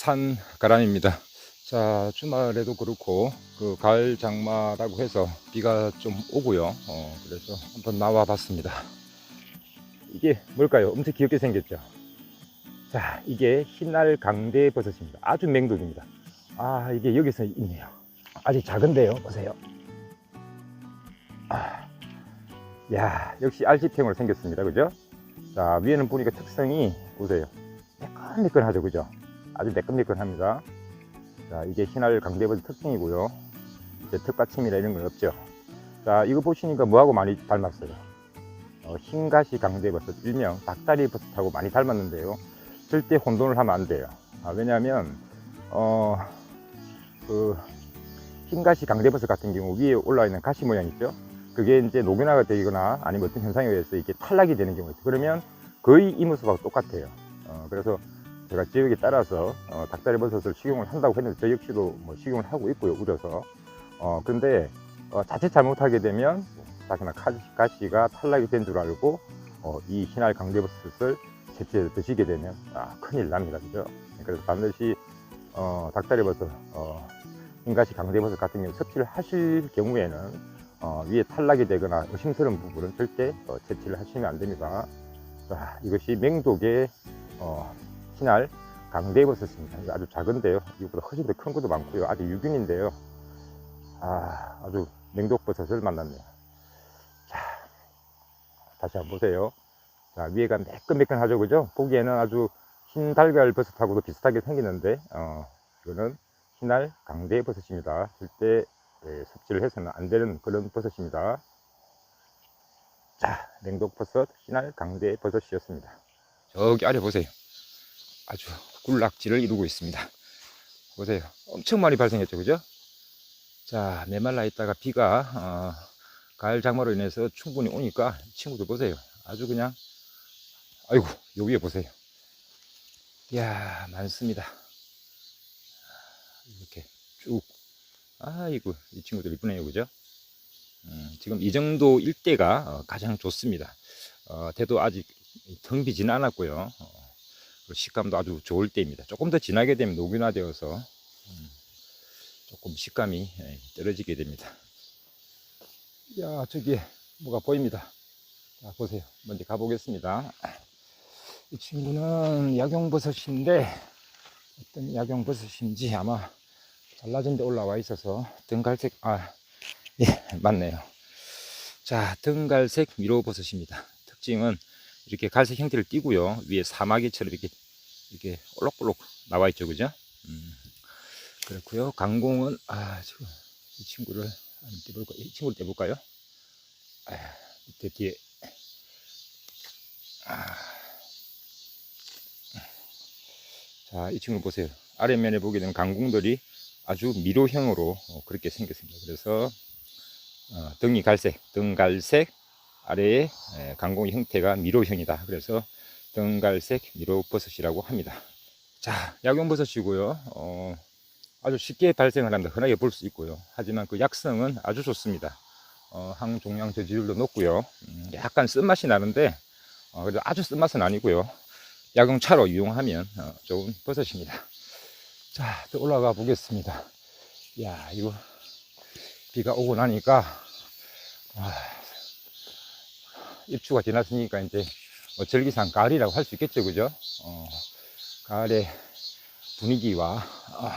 산 가람입니다. 자, 주말에도 그렇고, 그 가을 장마라고 해서 비가 좀 오고요. 어, 그래서 한번 나와 봤습니다. 이게 뭘까요? 엄청 귀엽게 생겼죠? 자, 이게 흰알 강대 버섯입니다. 아주 맹독입니다. 아, 이게 여기서 있네요. 아직 작은데요. 보세요. 아, 야, 역시 알지탱으로 생겼습니다. 그죠? 자, 위에는 보니까 특성이 보세요. 매끈매끈하죠. 그죠? 아주 매끈매끈합니다. 자, 이게 흰알 강대버섯 특징이고요. 이제 특받침이나 이런 건 없죠. 자, 이거 보시니까 뭐하고 많이 닮았어요? 어, 흰가시 강대버섯, 일명 닭다리 버섯하고 많이 닮았는데요. 절대 혼돈을 하면 안 돼요. 아, 왜냐하면, 어, 그, 흰가시 강대버섯 같은 경우 위에 올라와 있는 가시 모양 있죠? 그게 이제 노변화가 되거나 아니면 어떤 현상에 의해서 이게 탈락이 되는 경우가 있어요. 그러면 거의 이 모습하고 똑같아요. 어, 그래서 제가 지역에 따라서 어, 닭다리 버섯을 식용을 한다고 했는데 저 역시도 뭐 식용을 하고 있고요. 우려서. 어, 근데 어, 자칫 잘못하게 되면 자기나 가시가 탈락이 된 줄 알고 어, 이 흰알 강대버섯을 채취해서 드시게 되면 아, 큰일 납니다. 그죠? 그래서 반드시 어, 닭다리 버섯, 어, 흰가시 강대버섯 같은 경우 섭취를 하실 경우에는 어, 위에 탈락이 되거나 의심스러운 부분은 절대 어, 채취를 하시면 안 됩니다. 자, 이것이 맹독의 어, 흰알 강대버섯입니다. 이거 아주 작은데요. 이거보다 훨씬 더 큰 것도 많고요. 아주 유균인데요. 아, 아주 맹독버섯을 만났네요. 자, 다시 한번 보세요. 자, 위에가 매끈매끈하죠, 그죠? 보기에는 아주 흰 달걀 버섯하고도 비슷하게 생기는데, 어, 이거는 흰알 강대 버섯입니다. 절대 예, 섭취를 해서는 안 되는 그런 버섯입니다. 자, 냉독버섯, 흰알 강대 버섯이었습니다. 저기 아래 보세요. 아주 군락지를 이루고 있습니다. 보세요. 엄청 많이 발생했죠, 그죠? 자, 메말라 있다가 비가 어, 가을 장마로 인해서 충분히 오니까 친구들 보세요. 아주 그냥 아이고, 요 위에 보세요. 이야, 많습니다. 이렇게 쭉 아이고 이 친구들 이쁘네요 그죠 음, 지금 이 정도 일대가 어, 가장 좋습니다 어, 대도 아직 텅 비지는 않았고요 어, 식감도 아주 좋을 때입니다. 조금 더 진하게 되면 녹균화되어서 음, 조금 식감이 예, 떨어지게 됩니다. 야 저기 뭐가 보입니다. 자 보세요. 먼저 가보겠습니다. 이 친구는 약용버섯인데 어떤 약용버섯인지 아마 잘라진 데 올라와 있어서 등갈색 아 예 맞네요. 자 등갈색 미로버섯입니다. 특징은 이렇게 갈색 형태를 띠고요. 위에 사마귀처럼 이렇게 이렇게 올록볼록 나와 있죠 그죠 음, 그렇고요 강공은 아 지금 이 친구를 떼볼까 이 친구를 떼볼까요 아, 밑에 뒤에 아. 자, 이 친구 보세요. 아래면에 보게 되면 강공들이 아주 미로형으로 어, 그렇게 생겼습니다. 그래서 어, 등이 갈색, 등 갈색 아래에 에, 강공 형태가 미로형이다. 그래서 등갈색 미로버섯이라고 합니다. 자, 약용버섯이고요. 어, 아주 쉽게 발생을 합니다. 흔하게 볼 수 있고요. 하지만 그 약성은 아주 좋습니다. 어, 항종양 저지율도 높고요. 음, 약간 쓴맛이 나는데 어, 그래도 아주 쓴맛은 아니고요. 약용차로 이용하면 어, 좋은 버섯입니다. 자, 또 올라가 보겠습니다. 야, 이거 비가 오고 나니까 아, 입추가 지났으니까 이제 뭐 절기상 가을이라고 할 수 있겠죠, 그죠? 어, 가을의 분위기와 어,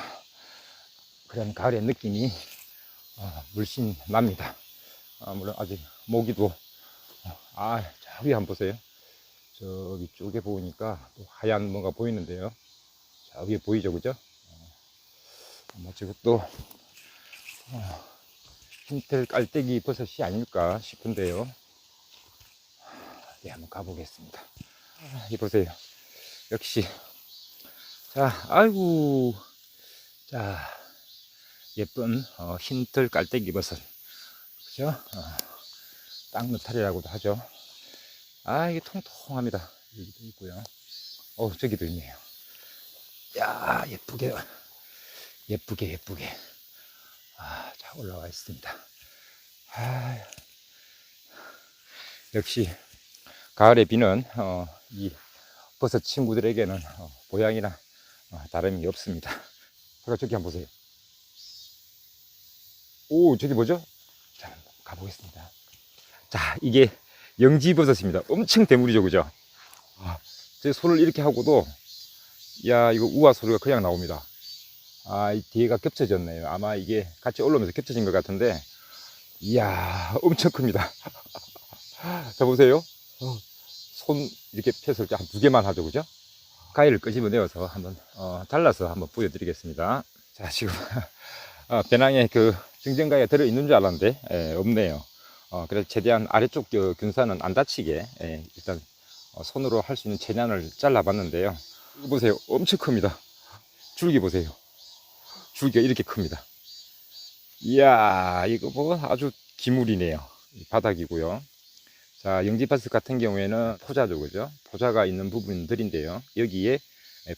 그런 가을의 느낌이 어, 물씬 납니다. 아, 물론 아직 모기도 어, 아, 저기 한번 보세요. 저기 쪽에 보니까 또 하얀 뭔가 보이는데요. 저기 보이죠, 그죠? 아마 저것도 어, 흰털 깔때기 버섯이 아닐까 싶은데요. 네, 한번 가보겠습니다. 아, 이 보세요. 역시. 자, 아이고. 자, 예쁜 어, 흰털 깔때기 버섯. 그죠? 어, 땅느타리라고도 하죠. 아, 이게 통통합니다. 여기도 있고요. 어, 저기도 있네요. 야, 예쁘게, 예쁘게, 예쁘게. 아, 자, 올라와 있습니다. 아, 역시, 가을의 비는, 어, 이 버섯 친구들에게는, 어, 보양이나 어, 다름이 없습니다. 제가 저기 한번 보세요. 오, 저기 뭐죠? 자, 가보겠습니다. 자, 이게 영지버섯입니다. 엄청 대물이죠, 그죠? 아, 제 손을 이렇게 하고도, 야, 이거 우아 소리가 그냥 나옵니다. 아, 이 뒤에가 겹쳐졌네요. 아마 이게 같이 올라오면서 겹쳐진 것 같은데, 이야, 엄청 큽니다. 자, 보세요. 어, 손 이렇게 폈을 때 한 두 개만 하죠, 그죠? 가위를 끄집어 내어서 한번, 어, 잘라서 한번 보여드리겠습니다. 자, 지금, 어, 배낭에 그 증정가위가 들어 있는 줄 알았는데, 예, 없네요. 어, 그래서 최대한 아래쪽 그 균사는 안 다치게, 예, 일단, 어, 손으로 할 수 있는 재난을 잘라봤는데요. 보세요. 엄청 큽니다. 줄기 보세요. 줄기가 이렇게 큽니다. 이야, 이거 뭐 아주 기물이네요. 이 바닥이고요. 자, 영지파스 같은 경우에는 포자죠, 그죠? 포자가 있는 부분들인데요. 여기에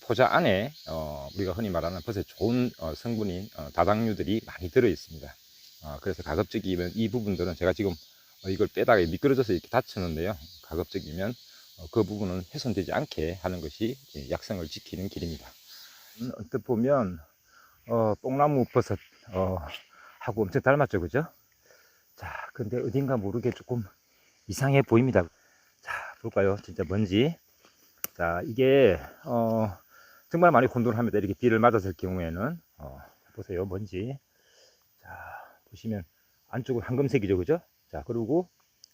포자 안에 어, 우리가 흔히 말하는 버섯에 좋은 어, 성분인 어, 다당류들이 많이 들어 있습니다. 어, 그래서 가급적이면 이 부분들은 제가 지금 어, 이걸 빼다가 미끄러져서 이렇게 다쳤는데요. 가급적이면 어, 그 부분은 훼손되지 않게 하는 것이 예, 약성을 지키는 길입니다. 음, 언뜻 보면 어, 뽕나무 버섯 어, 하고 엄청 닮았죠, 그죠? 자, 근데 어딘가 모르게 조금 이상해 보입니다. 자, 볼까요? 진짜 뭔지. 자, 이게, 어, 정말 많이 혼돈합니다. 이렇게 비를 맞았을 경우에는. 어, 보세요. 뭔지. 자, 보시면 안쪽은 황금색이죠. 그죠? 자, 그리고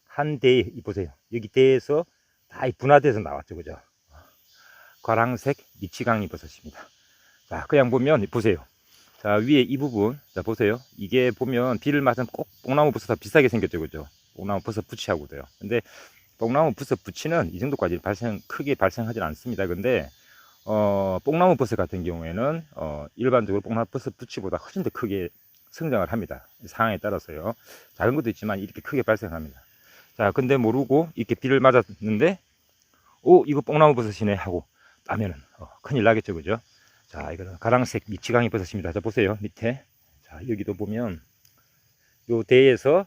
한 대에, 이 보세요. 여기 대에서 다 이 분화돼서 나왔죠. 그죠? 과랑색 미치광이 버섯입니다. 자, 그냥 보면, 보세요. 자, 위에 이 부분. 자, 보세요. 이게 보면 비를 맞으면 꼭 뽕나무 버섯과 비슷하게 생겼죠. 그죠? 뽕나무 버섯 부치하고도요. 근데 뽕나무 버섯 부치는 이 정도까지 발생 크게 발생하지 않습니다. 근데 어, 뽕나무 버섯 같은 경우에는 어, 일반적으로 뽕나무 버섯 부치보다 훨씬 더 크게 성장을 합니다. 상황에 따라서요. 작은 것도 있지만 이렇게 크게 발생합니다. 자, 근데 모르고 이렇게 비를 맞았는데 오, 이거 뽕나무 버섯이네 하고 따면은 어, 큰일 나겠죠. 그죠? 자, 이거는 가랑색 미치광이 버섯입니다. 자, 보세요. 밑에. 자, 여기도 보면 요 대에서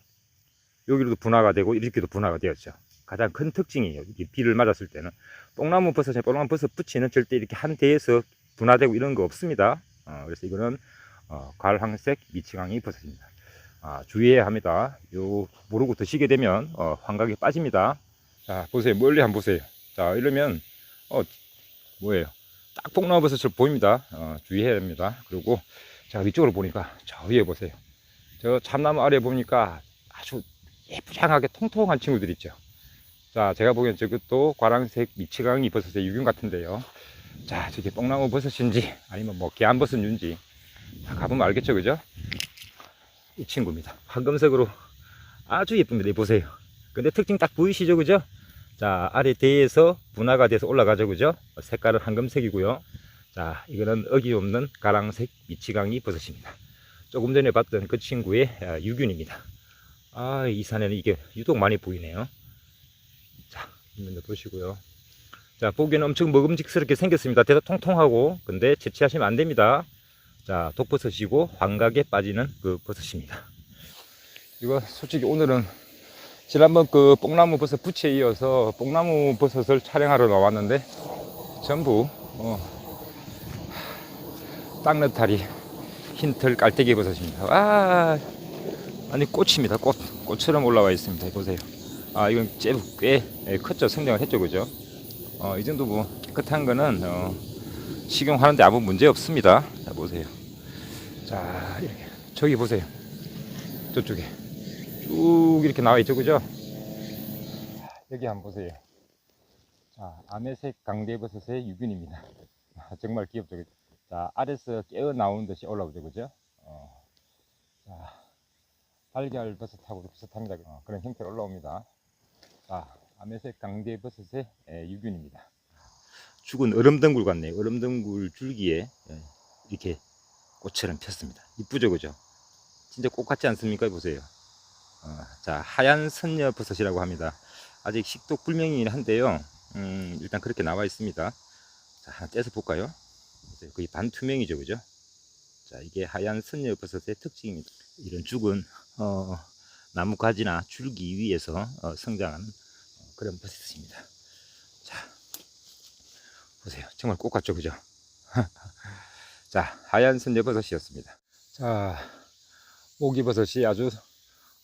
여기로도 분화가 되고 이렇게도 분화가 되었죠. 가장 큰 특징이에요. 비를 맞았을 때는 뽕나무 버섯에 뽕나무 버섯 부치는 절대 이렇게 한 대에서 분화되고 이런 거 없습니다. 어, 그래서 이거는 어, 갈황색 미치광이 버섯입니다. 아, 주의해야 합니다. 요 모르고 드시게 되면 어, 환각에 빠집니다. 자 보세요. 멀리 한번 보세요. 자 이러면 어 뭐예요? 딱 뽕나무 버섯을 보입니다. 어, 주의해야 합니다. 그리고 자 위쪽으로 보니까 저 위에 보세요. 저 참나무 아래 보니까 아주 예쁘장하게 통통한 친구들 있죠. 자, 제가 보기엔 저것도 과랑색 미치광이 버섯의 유균 같은데요. 자, 저게 뽕나무 버섯인지 아니면 뭐 계안버섯인지 다 가보면 알겠죠, 그죠? 이 친구입니다. 황금색으로 아주 예쁩니다. 이 보세요. 근데 특징 딱 보이시죠, 그죠? 자, 아래 대에서 분화가 돼서 올라가죠, 그죠? 색깔은 황금색이고요. 자, 이거는 어기없는 가랑색 미치광이 버섯입니다. 조금 전에 봤던 그 친구의 아, 유균입니다. 아, 이 산에는 이게 유독 많이 보이네요. 자, 이면도 보시고요. 자, 보기에는 엄청 먹음직스럽게 생겼습니다. 대다 통통하고, 근데 채취하시면 안 됩니다. 자, 독버섯이고, 환각에 빠지는 그 버섯입니다. 이거 솔직히 오늘은 지난번 그 뽕나무 버섯 부채에 이어서 뽕나무 버섯을 촬영하러 나왔는데, 전부, 어, 땅ны타리, 흰털 깔때기 버섯입니다. 아, 아니 꽃입니다. 꽃 꽃처럼 올라와 있습니다. 보세요. 아 이건 제법 꽤 예, 컸죠. 성장을 했죠, 그죠? 어, 이 정도 뭐 깨끗한 거는 어, 식용하는데 아무 문제 없습니다. 자 보세요. 자 이렇게 저기 보세요. 저쪽에 쭉 이렇게 나와 있죠, 그죠? 여기 한번 보세요. 자 아메색 강대버섯의 유균입니다. 아, 정말 귀엽죠. 자 아래서 깨어 나오는 듯이 올라오죠, 그죠? 어, 자. 달걀 버섯하고도 비슷합니다. 어, 그런 형태로 올라옵니다. 자, 아메색 강대 버섯의 에, 유균입니다. 죽은 얼음덩굴 같네요. 얼음덩굴 줄기에 예, 이렇게 꽃처럼 폈습니다. 이쁘죠, 그죠? 진짜 꽃 같지 않습니까? 보세요. 어, 자, 하얀 선녀 버섯이라고 합니다. 아직 식독 불명이긴 한데요. 음, 일단 그렇게 나와 있습니다. 자, 하나 떼서 볼까요? 거의 반투명이죠, 그죠? 자, 이게 하얀 선녀 버섯의 특징입니다. 이런 죽은 어, 나무 가지나 줄기 위에서 어, 성장하는 어, 그런 버섯입니다. 자, 보세요. 정말 꽃 같죠, 그죠? 자, 하얀 선녀버섯이었습니다. 자, 모기버섯이 아주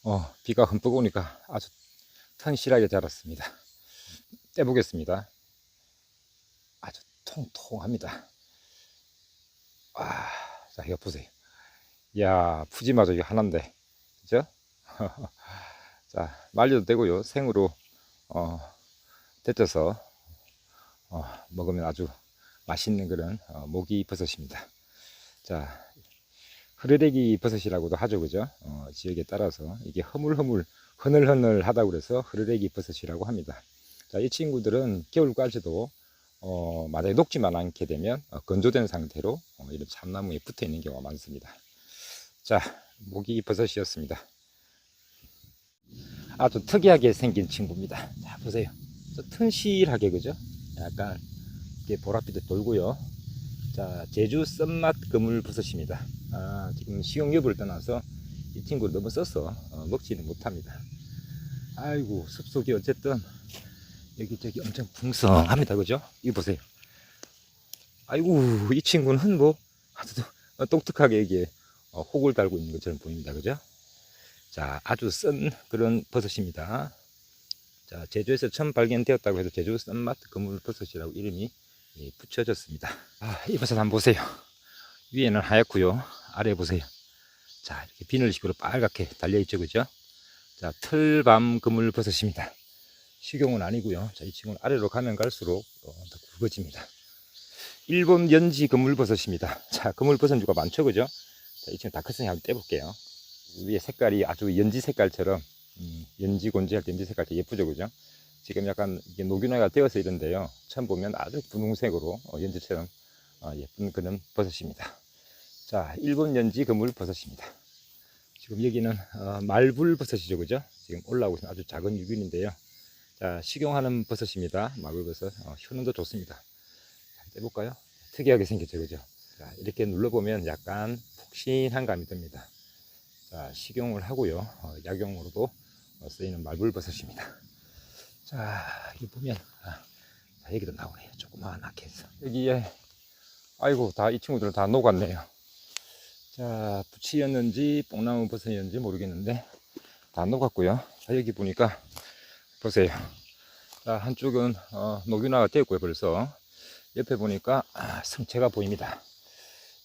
어, 비가 흠뻑 오니까 아주 튼실하게 자랐습니다. 떼보겠습니다. 아주 통통합니다. 아, 자, 이거 보세요. 이야, 푸짐하죠. 이거 하나인데. 그죠? 자, 말려도 되고요. 생으로, 어, 데쳐서, 어, 먹으면 아주 맛있는 그런 어, 모기 버섯입니다. 자, 흐르레기 버섯이라고도 하죠. 그죠? 어, 지역에 따라서 이게 허물허물, 흐늘흐늘 하다고 그래서 흐르레기 버섯이라고 합니다. 자, 이 친구들은 겨울까지도 어, 만약에 녹지만 않게 되면 어, 건조된 상태로 어, 이런 참나무에 붙어 있는 경우가 많습니다. 자, 모기 버섯이었습니다. 아주 특이하게 생긴 친구입니다. 자, 보세요. 저 튼실하게, 그죠? 약간 이렇게 보랏빛도 돌고요. 자, 제주 썬맛 그물 버섯입니다. 아, 지금 식용 여부를 떠나서 이 친구를 너무 써서 어, 먹지는 못합니다. 아이고, 숲속이 어쨌든 여기저기 엄청 풍성합니다. 그죠? 이거 보세요. 아이고, 이 친구는 뭐 아주 어, 똑똑하게 이게 어, 혹을 달고 있는 것처럼 보입니다. 그죠? 자, 아주 쓴 그런 버섯입니다. 자, 제주에서 처음 발견되었다고 해서 제주 썬맛 그물 버섯이라고 이름이 예, 붙여졌습니다. 아, 이 버섯 한번 보세요. 위에는 하얗고요. 아래 보세요. 자, 이렇게 비늘식으로 빨갛게 달려있죠. 그죠? 자, 틀밤 그물 버섯입니다. 식용은 아니고요. 자, 이 친구는 아래로 가면 갈수록 어, 더 굵어집니다. 일본 연지 그물버섯입니다. 자, 그물버섯류가 많죠, 그죠? 자, 이 친구 다크성이 한번 떼볼게요. 위에 색깔이 아주 연지 색깔처럼 음, 연지 곤지 할 때 연지 색깔 되게 예쁘죠, 그죠? 지금 약간 이게 녹균화가 되어서 이런데요. 처음 보면 아주 분홍색으로 어, 연지처럼 어, 예쁜 그런 버섯입니다. 자, 일본 연지 그물 버섯입니다. 지금 여기는 어, 말불 버섯이죠, 그죠? 지금 올라오고 있는 아주 작은 유균인데요. 자, 식용하는 버섯입니다. 마블 버섯. 어, 효능도 좋습니다. 자, 떼볼까요? 특이하게 생겼죠, 그죠? 자, 이렇게 눌러보면 약간 푹신한 감이 듭니다. 자, 식용을 하고요. 어, 약용으로도 어, 쓰이는 말불버섯입니다. 자, 여기 보면, 아, 자, 여기도 나오네요. 조그마하게 해서. 여기에, 아이고, 다, 이 친구들은 다 녹았네요. 자, 부치였는지, 뽕나무 버섯이었는지 모르겠는데, 다 녹았고요. 자, 여기 보니까, 보세요. 자, 한쪽은 어, 녹균화가 되었고요, 벌써. 옆에 보니까 아, 성체가 보입니다.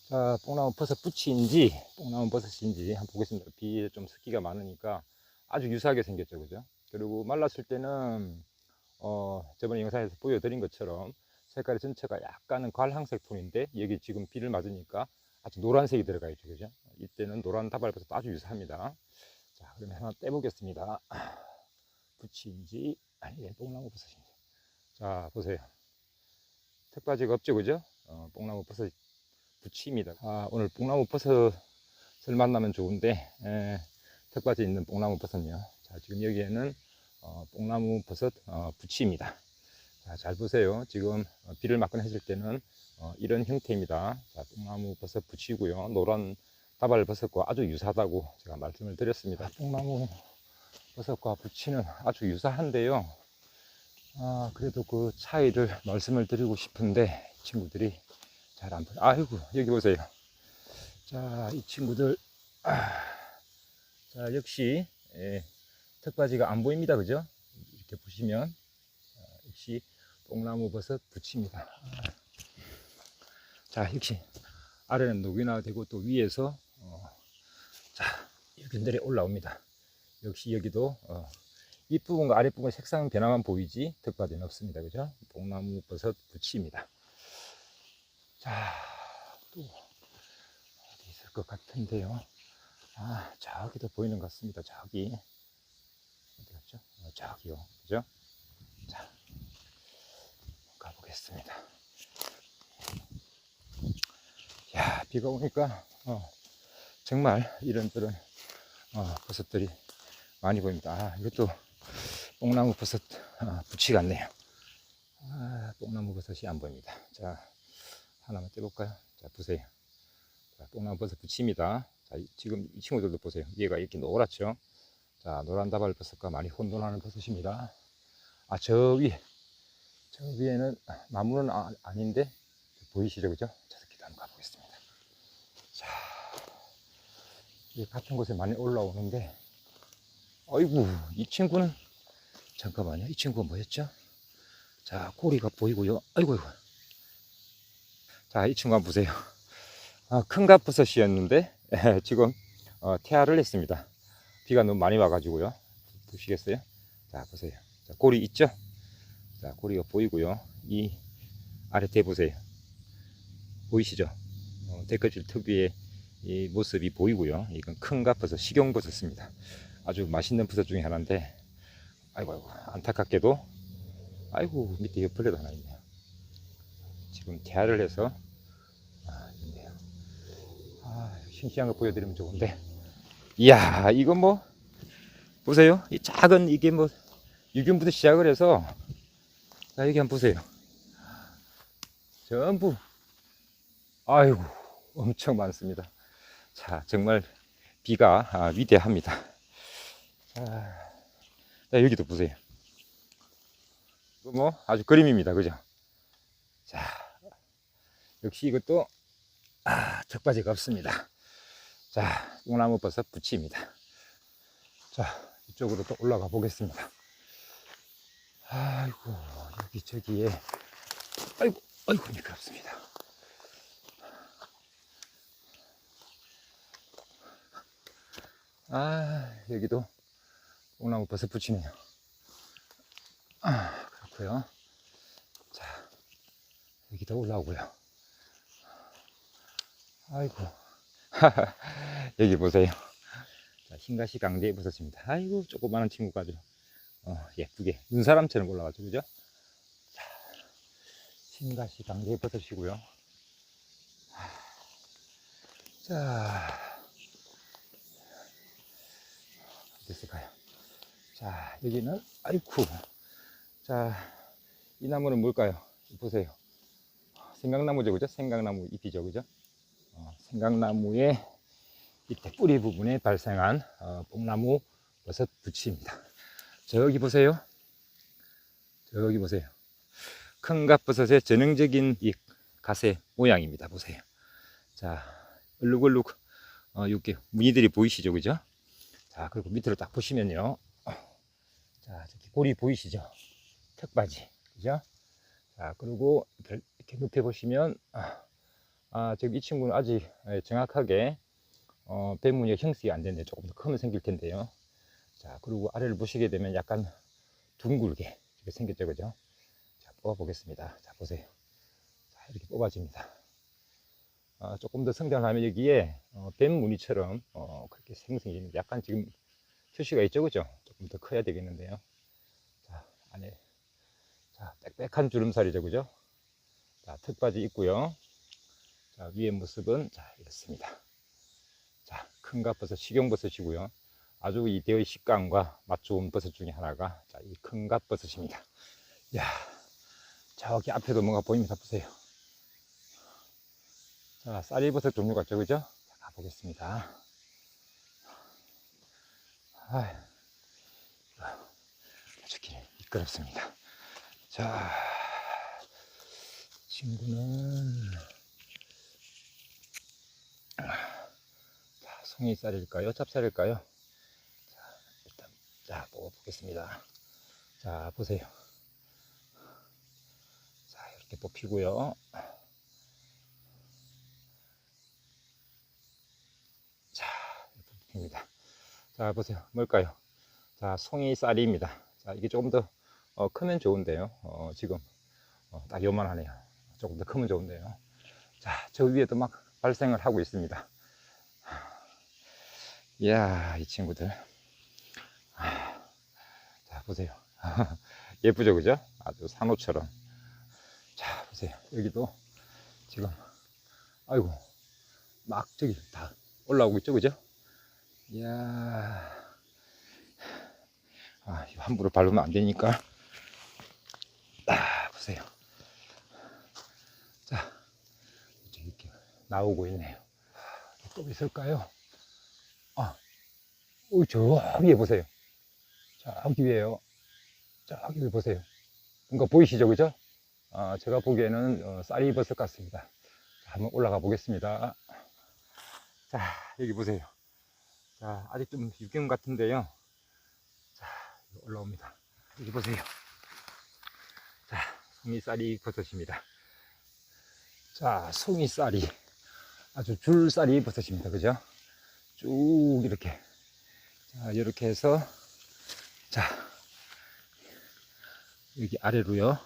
자, 뽕나무 버섯 부치인지 뽕나무 버섯인지 한번 보겠습니다. 비에 좀 습기가 많으니까 아주 유사하게 생겼죠, 그죠? 그리고 말랐을 때는 어, 저번에 영상에서 보여드린 것처럼 색깔이 전체가 약간은 갈황색 톤인데 여기 지금 비를 맞으니까 아주 노란색이 들어가 있죠, 그죠? 이때는 노란 다발버섯 아주 유사합니다. 자, 그러면 하나 떼보겠습니다. 부치인지 아니 뽕나무 버섯인지 자 보세요 턱받이가 없죠 그죠 어, 뽕나무 버섯 부치입니다 아, 오늘 뽕나무 버섯을 만나면 좋은데 에, 턱받이 있는 뽕나무 버섯요. 자 지금 여기에는 어, 뽕나무 버섯 어, 부치입니다. 자, 잘 보세요. 지금 어, 비를 맞거나 했을 때는 어, 이런 형태입니다. 자, 뽕나무 버섯 부치고요. 노란 다발 버섯과 아주 유사하다고 제가 말씀을 드렸습니다. 뽕나무 버섯과 부치는 아주 유사한데요. 아, 그래도 그 차이를 말씀을 드리고 싶은데 친구들이 잘 안 보여. 아이고, 여기 보세요. 자, 이 친구들. 아, 자, 역시 예, 턱받이가 안 보입니다. 그죠? 이렇게 보시면 아, 역시 뽕나무 버섯 부치입니다. 아. 자, 역시 아래는 녹이나 되고 또 위에서 어, 자, 유균들이 올라옵니다. 역시 여기도 어, 윗부분과 아랫부분 색상 변화만 보이지 득바디는 없습니다. 그죠? 뽕나무 버섯 부치입니다. 자, 또 어디 있을 것 같은데요. 아, 저기도 보이는 것 같습니다. 저기. 어디 갔죠? 어, 저기요. 그죠? 자, 가보겠습니다. 야, 비가 오니까, 어, 정말 이런저런, 어, 버섯들이 많이 보입니다. 아, 이것도 뽕나무 버섯 아, 부치 같네요. 아, 뽕나무 버섯이 안 보입니다. 자, 하나만 떼볼까요? 자, 보세요. 자, 뽕나무 버섯 부치입니다. 자, 이- 지금 이 친구들도 보세요. 얘가 이렇게 노랗죠? 자, 노란 다발 버섯과 많이 혼돈하는 버섯입니다. 아, 저 위에, 저 위에는 나무는 아, 아닌데 보이시죠? 그죠? 저 새끼도 한번 가보겠습니다. 자, 이 같은 곳에 많이 올라오는데, 아이고, 이 친구는, 잠깐만요. 이 친구가 뭐였죠? 자, 꼬리가 보이고요. 아이고, 아이고. 자, 이 한번 보세요. 아, 큰갑버섯이었는데, 지금, 어, 태아를 했습니다. 비가 너무 많이 와가지고요. 보시겠어요? 자, 보세요. 자, 꼬리 있죠? 자, 꼬리가 보이고요. 이 아래 대 보세요. 보이시죠? 어, 데크질 특유의 이 모습이 보이고요. 이건 큰갑버섯, 식용버섯입니다. 아주 맛있는 버섯 중에 하나인데, 아이고, 아이고, 안타깝게도, 아이고, 밑에 옆벌레도 하나 있네요. 지금 태아를 해서, 아, 있네요. 아, 싱싱한 거 보여드리면 좋은데, 이야, 이거 뭐, 보세요. 이 작은, 이게 뭐, 유균부터 시작을 해서, 자, 여기 한번 보세요. 전부, 아이고, 엄청 많습니다. 자, 정말 비가 아, 위대합니다. 자, 자, 여기도 보세요. 뭐, 아주 그림입니다. 그죠? 자, 역시 이것도, 아, 턱받이가 없습니다. 자, 뽕나무 버섯 부치입니다. 자, 이쪽으로 또 올라가 보겠습니다. 아이고, 여기 저기에, 아이고, 아이고, 미끄럽습니다. 아, 여기도 뽕나무 버섯 붙이네요. 아, 그렇고요. 자, 여기도 올라오고요. 아이고, 여기 보세요. 자, 흰가시 강대에 버섯입니다. 아이고, 조그마한 친구가 아주 어, 예쁘게 눈사람처럼 올라가죠, 그죠? 자, 흰가시 강대에 버섯이고요. 자, 됐을까요? 자, 여기는, 아이쿠. 자, 이 나무는 뭘까요? 보세요. 생강나무죠, 그죠? 생강나무 잎이죠, 그죠? 어, 생강나무의 밑에 뿌리 부분에 발생한 어, 뽕나무 버섯 부치입니다. 저기 보세요. 저기 보세요. 큰 갑버섯의 전형적인 이 가세 모양입니다. 보세요. 자, 얼룩얼룩 어, 이렇게 무늬들이 보이시죠, 그죠? 자, 그리고 밑으로 딱 보시면요. 자, 저기 고리 보이시죠? 턱받이. 그죠? 자, 그리고 이렇게 높여 보시면, 아, 아, 지금 이 친구는 아직 예, 정확하게, 어, 배무늬가 형성이 안 됐네요. 조금 더 크면 생길 텐데요. 자, 그리고 아래를 보시게 되면 약간 둥글게 이렇게 생겼죠. 그죠? 자, 뽑아 보겠습니다. 자, 보세요. 자, 이렇게 뽑아집니다. 어, 조금 더 성장하면 여기에 어, 뱀 무늬처럼 어, 그렇게 생성이. 약간 지금 표시가 있죠, 그죠? 조금 더 커야 되겠는데요. 자, 안에 자 빽빽한 주름살이죠, 그죠? 자, 턱받이 있고요. 자, 위의 모습은 자 이렇습니다. 자, 큰 갑버섯, 식용버섯이고요. 아주 이 대의 식감과 맛 좋은 버섯 중에 하나가 자, 이 큰 갑버섯입니다. 야, 저기 앞에도 뭔가 보입니다. 보세요. 자, 쌀이버섯 종류 같죠, 그죠? 자, 가보겠습니다. 아휴, 길 미끄럽습니다. 자, 친구는, 자, 송이쌀일까요? 찹쌀일까요? 자, 일단, 자, 뽑아보겠습니다. 자, 보세요. 자, 이렇게 뽑히고요. 입니다. 자, 보세요. 뭘까요? 자, 송이쌀입니다. 자, 이게 조금 더 어, 크면 좋은데요. 어, 지금 어, 딱 요만하네요. 조금 더 크면 좋은데요. 자, 저 위에도 막 발생을 하고 있습니다. 이야, 이 친구들. 자, 보세요. 예쁘죠, 그죠? 아주 산호처럼. 자, 보세요. 여기도 지금, 아이고, 막 저기 다 올라오고 있죠, 그죠? 이야. 아, 이거 함부로 밟으면 안 되니까. 아, 보세요. 자, 이제 이렇게 나오고 있네요. 또 있을까요? 아, 오, 저기 보세요. 저기 위에요. 저기 보세요. 뭔가 보이시죠, 그죠? 어, 제가 보기에는 어, 쌀이 버섯 같습니다. 자, 한번 올라가 보겠습니다. 자, 여기 보세요. 자, 아직 좀 유경 같은데요. 자, 올라옵니다. 여기 보세요. 자, 송이쌀이 버섯입니다. 자, 송이쌀이 아주 줄쌀이 버섯입니다. 그죠? 쭉 이렇게. 자, 이렇게 해서 자, 여기 아래로요.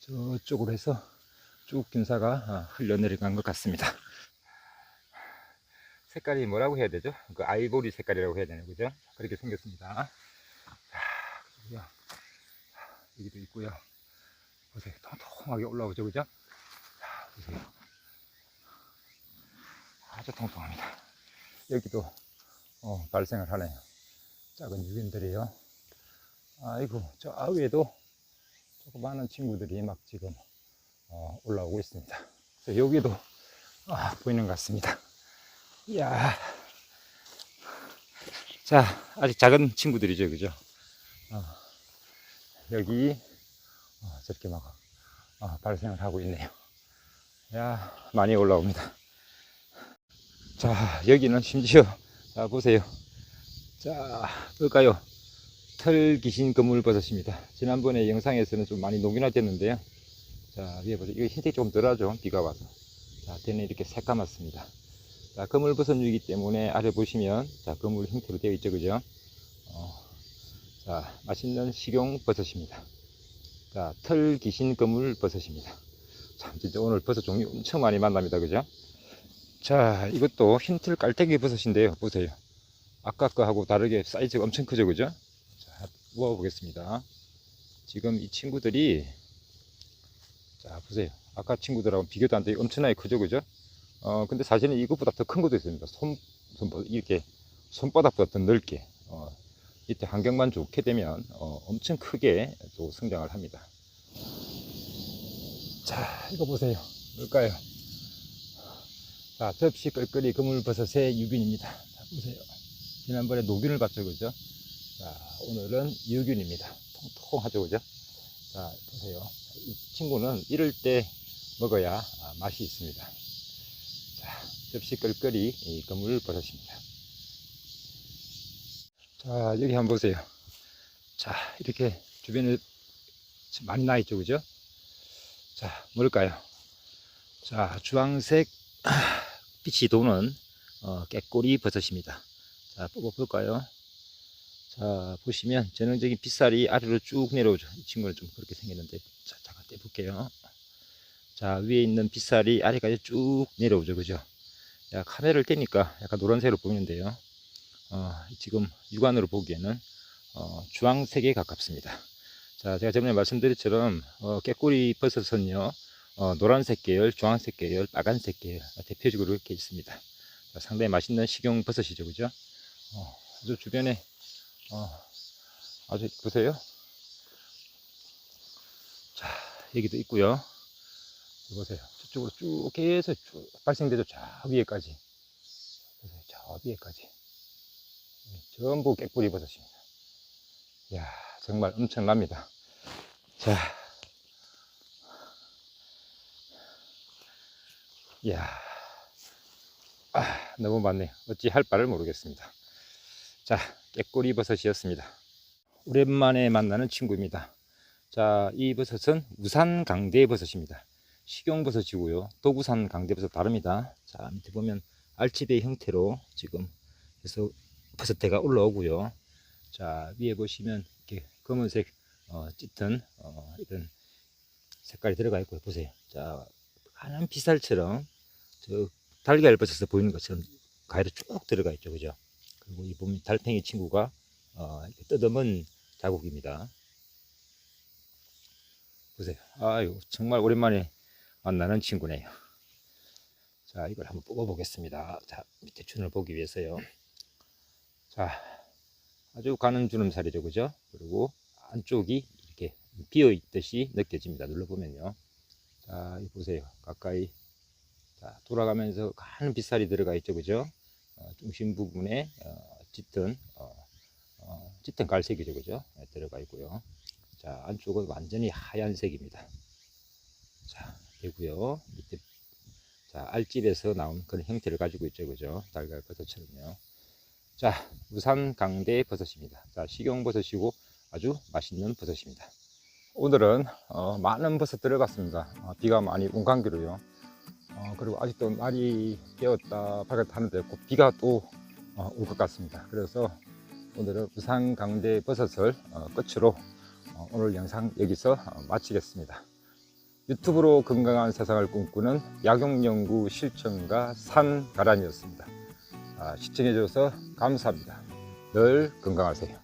저쪽으로 해서 쭉 김사가 어, 흘러내려간 것 같습니다. 색깔이 뭐라고 해야 되죠? 그 아이보리 색깔이라고 해야 되나요? 그죠? 그렇게 생겼습니다. 자. 여기도 있고요. 보세요. 통통하게 올라오죠. 그죠? 자, 보세요. 아주 통통합니다. 여기도 어, 발생을 하네요. 작은 유균들이요. 아이고, 저 위에도 조그마한 친구들이 막 지금 어, 올라오고 있습니다. 여기도 아, 보이는 것 같습니다. 이야. 자, 아직 작은 친구들이죠, 그죠? 어, 여기 어, 저렇게 막 어, 발생을 하고 있네요. 야, 많이 올라옵니다. 자, 여기는 심지어, 자, 보세요. 자, 뭘까요? 털 귀신 그물버섯입니다. 지난번에 영상에서는 좀 많이 녹인화됐는데요. 자, 위에 보세요. 이거 흰색이 조금 덜하죠? 비가 와서. 자, 대는 이렇게 새까맣습니다. 자, 그물버섯이기 때문에 아래 보시면, 자, 그물 형태로 되어 있죠, 그죠? 어, 자, 맛있는 식용버섯입니다. 자, 털 귀신 그물버섯입니다. 참, 진짜 오늘 버섯 종류 엄청 많이 만납니다, 그죠? 자, 이것도 흰틀 깔때기 버섯인데요. 보세요. 아까 거하고 다르게 사이즈가 엄청 크죠, 그죠? 자, 모아 보겠습니다. 지금 이 친구들이, 자, 보세요. 아까 친구들하고 비교도 안 되게 엄청나게 크죠, 그죠? 어, 근데 사실은 이것보다 더 큰 것도 있습니다. 손, 손, 이렇게 손바닥보다 더 넓게. 어, 이때 환경만 좋게 되면, 어, 엄청 크게 또 성장을 합니다. 자, 이거 보세요. 뭘까요? 자, 접시 끌끌이 그물버섯의 유균입니다. 자, 보세요. 지난번에 노균을 봤죠, 그죠? 자, 오늘은 유균입니다. 통통하죠, 그죠? 자, 보세요. 이 친구는 이럴 때 먹어야 아, 맛이 있습니다. 자, 접시 끌끌이 이 그물버섯입니다. 자, 여기 한번 보세요. 자, 이렇게 주변에 많이 나 있죠, 그죠? 자, 뭘까요? 자, 주황색 빛이 도는 어, 깨꼬리 버섯입니다. 자, 뽑아볼까요? 자, 보시면 전형적인 빗살이 아래로 쭉 내려오죠. 이 친구는 좀 그렇게 생겼는데, 자, 잠깐 떼볼게요. 자, 위에 있는 빗살이 아래까지 쭉 내려오죠. 그죠? 야, 카메라를 떼니까 약간 노란색으로 보이는데요. 어, 지금 육안으로 보기에는 어, 주황색에 가깝습니다. 자, 제가 전에 말씀드렸처럼 어, 깨꼬리 버섯은요, 어, 노란색 계열, 주황색 계열, 빨간색 계열 대표적으로 이렇게 있습니다. 자, 상당히 맛있는 식용 버섯이죠, 그죠? 어, 아주 주변에 어, 아주 보세요. 자, 여기도 있고요. 보세요. 저쪽으로 쭉 계속 쭉 발생되죠. 저 위에까지. 보세요. 저 위에까지. 네, 전부 깨뿌리 버섯입니다. 이야, 정말 엄청납니다. 자, 이야, 아, 너무 많네요. 어찌 할 바를 모르겠습니다. 자, 깨꼬리 버섯이었습니다. 오랜만에 만나는 친구입니다. 자, 이 버섯은 우산 강대 버섯입니다. 식용 버섯이고요. 도구산 강대 버섯 다릅니다. 자, 밑에 보면 알치배 형태로 지금 해서 버섯대가 올라오고요. 자, 위에 보시면 이렇게 검은색 어, 짙은 어, 이런 색깔이 들어가 있고요. 보세요. 자, 하얀 비살처럼 저 달걀 버섯에 보이는 것처럼 가위로 쭉 들어가 있죠. 그죠? 그리고 이 보면 달팽이 친구가 어, 뜯어먼 자국입니다. 보세요. 아유, 정말 오랜만에 만나는 친구네요. 자, 이걸 한번 뽑아 보겠습니다. 자, 밑에 줄을 보기 위해서요. 자, 아주 가는 주름살이죠. 그죠? 그리고 안쪽이 이렇게 비어 있듯이 느껴집니다. 눌러보면요. 자, 이 보세요. 가까이. 자, 돌아가면서 가는 빗살이 들어가 있죠. 그죠? 어, 중심 부분에 어, 짙은 어, 어, 짙은 갈색이죠. 그죠? 네, 들어가 있고요. 자, 안쪽은 완전히 하얀색입니다. 자, 되고요. 밑에 자, 알집에서 나온 그런 형태를 가지고 있죠. 그죠? 달걀 버섯처럼요. 자, 우산 강대 버섯입니다. 자, 식용버섯이고 아주 맛있는 버섯입니다. 오늘은 어, 많은 버섯 들어갔습니다. 어, 비가 많이 온 관계로요. 어, 그리고 아직도 날이 깨었다 밝았다 하는데 곧 비가 또 올 것 같습니다. 그래서 오늘은 우산 강대 버섯을 어, 끝으로 어, 오늘 영상 여기서 어, 마치겠습니다. 유튜브로 건강한 세상을 꿈꾸는 약용연구 실천가 산가란이었습니다. 아, 시청해주셔서 감사합니다. 늘 건강하세요.